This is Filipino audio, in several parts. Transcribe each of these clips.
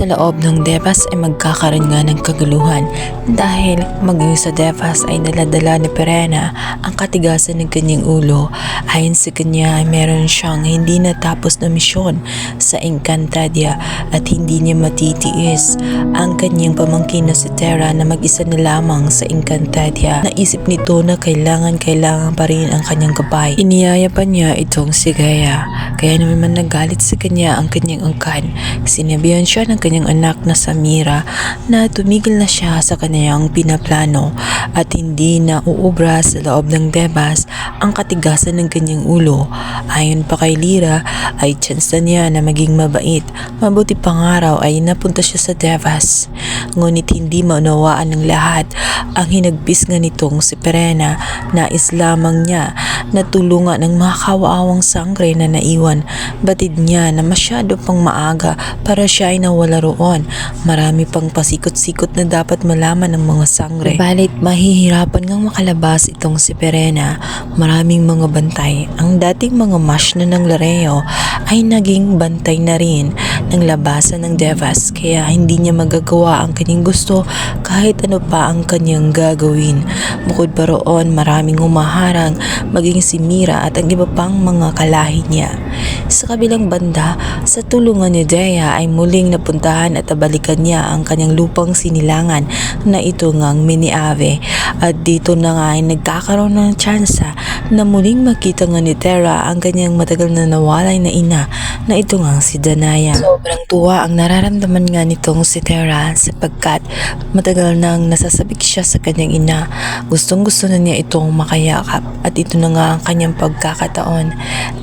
Sa loob ng Devas ay magkakaroon nga ng kaguluhan dahil maging sa Devas ay daladala ni Perena ang katigasan ng kanyang ulo. Ayon sa kanya ay meron siyang hindi natapos na misyon sa Encantadia at hindi niya matitiis ang kanyang pamangkin na si Terra na mag-isa na lamang sa Encantadia. Naisip nito na kailangan kailangan pa rin ang kanyang gabay. Iniyaya pa niya itong si Gaia kaya naman nagalit sa kanya ang kanyang angkan. Sinabihan siya ng kanyang anak na Samira na tumigil na siya sa kanyang pinaplano at hindi na uubra sa loob ng Debas ang katigasan ng kanyang ulo. Ayon pa kay Lira ay chance na niya na maging mabait. Mabuti pang araw ay napunta siya sa Devas. Ngunit hindi maunawaan ng lahat ang hinagpis nga nitong si Perena. Nais lamang niya na tulungan ng mga kawaawang sangre na naiwan. Batid niya na masyado pang maaga para siya ay nawala roon. Marami pang pasikot-sikot na dapat malaman ng mga sangre. Balit mahihirapan ngang makalabas itong si Perena. Maraming mga bantay. Ang dating mga mash na ng Lareo ay naging bantay na rin ng labasan ng Devas kaya hindi niya magagawa ang kanyang gusto kahit ano pa ang kanyang gagawin. Bukod pa roon maraming humaharang maging si Mira at ang iba pang mga kalahi niya. Sa kabilang banda, sa tulungan ni Dea ay muling napuntahan at abalikan niya ang kanyang lupang sinilangan na ito ngang mini ave at dito na nga ay nagkakaroon ng tsansa na muling makita nga ni Terra ang kanyang matagal na nawalay na ina na ito nga si Danaya. Sobrang tuwa ang nararamdaman nga nitong si Terra sapagkat matagal nang nasasabik siya sa kanyang ina. Gustong gusto na niya itong makayakap at ito na nga ang kanyang pagkakataon.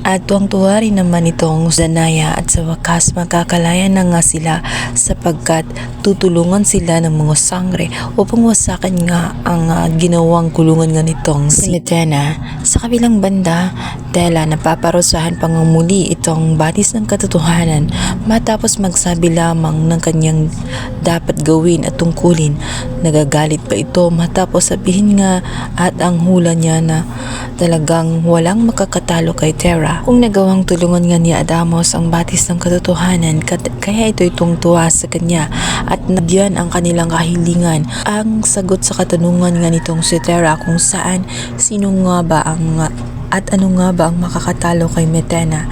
At tuwang-tuwa rin naman itong Danaya at sa wakas magkakalaya na nga sila sapagkat tutulungan sila ng mga sangre upang wasakan nga ang ah, ginawang kulungan nga nitong si Medena. Sa kabilang banda, Dela napaparusahan pang muli itong batis ng katotohanan matapos magsabi lamang ng kanyang dapat gawin at tungkulin. Nagagalit pa ito matapos sabihin nga at ang hula niya na talagang walang makakatalo kay Terra. Kung nagawang tulungan nga ni Adamos ang batis ng katotohanan kat- kaya ito'y tungtuwa sa kanya at nagyan ang kanilang kahilingan. Ang sagot sa katanungan nga nitong si Terra kung saan sino nga ba ang at ano nga ba ang makakatalo kay Metena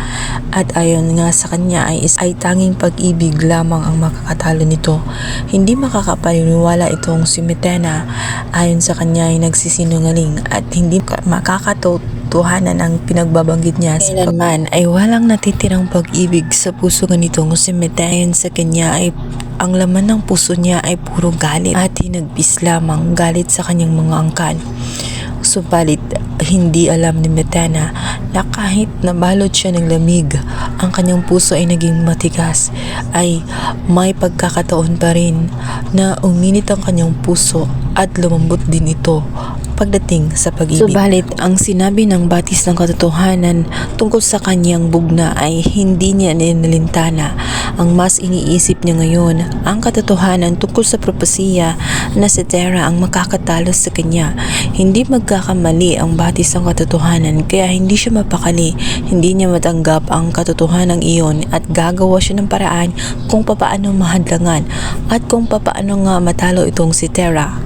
at ayon nga sa kanya ay, ay tanging pag-ibig lamang ang makakatalo nito. Hindi makakapaniwala itong si Metena ayon sa kanya ay nagsisinungaling at hindi ka- makakatotohanan ang pinagbabanggit niya sa Kailanman ay walang natitirang pag-ibig sa puso nga nitong si Metena ayon sa kanya ay ang laman ng puso niya ay puro galit at hinagbis lamang galit sa kanyang mga angkan. Subalit, hindi alam ni Metana na kahit nabalot siya ng lamig, ang kanyang puso ay naging matigas, ay may pagkakataon pa rin na uminit ang kanyang puso at lumambot din ito pagdating sa pag-ibig. Subalit, ang sinabi ng batis ng katotohanan tungkol sa kanyang bugna ay hindi niya ninalintana. Ang mas iniisip niya ngayon, ang katotohanan tungkol sa propesiya na si Terra ang makakatalo sa kanya. Hindi magkakamali ang batis ng katotohanan kaya hindi siya mapakali. Hindi niya matanggap ang katotohanan iyon at gagawa siya ng paraan kung papaano mahadlangan at kung papaano nga matalo itong si Terra.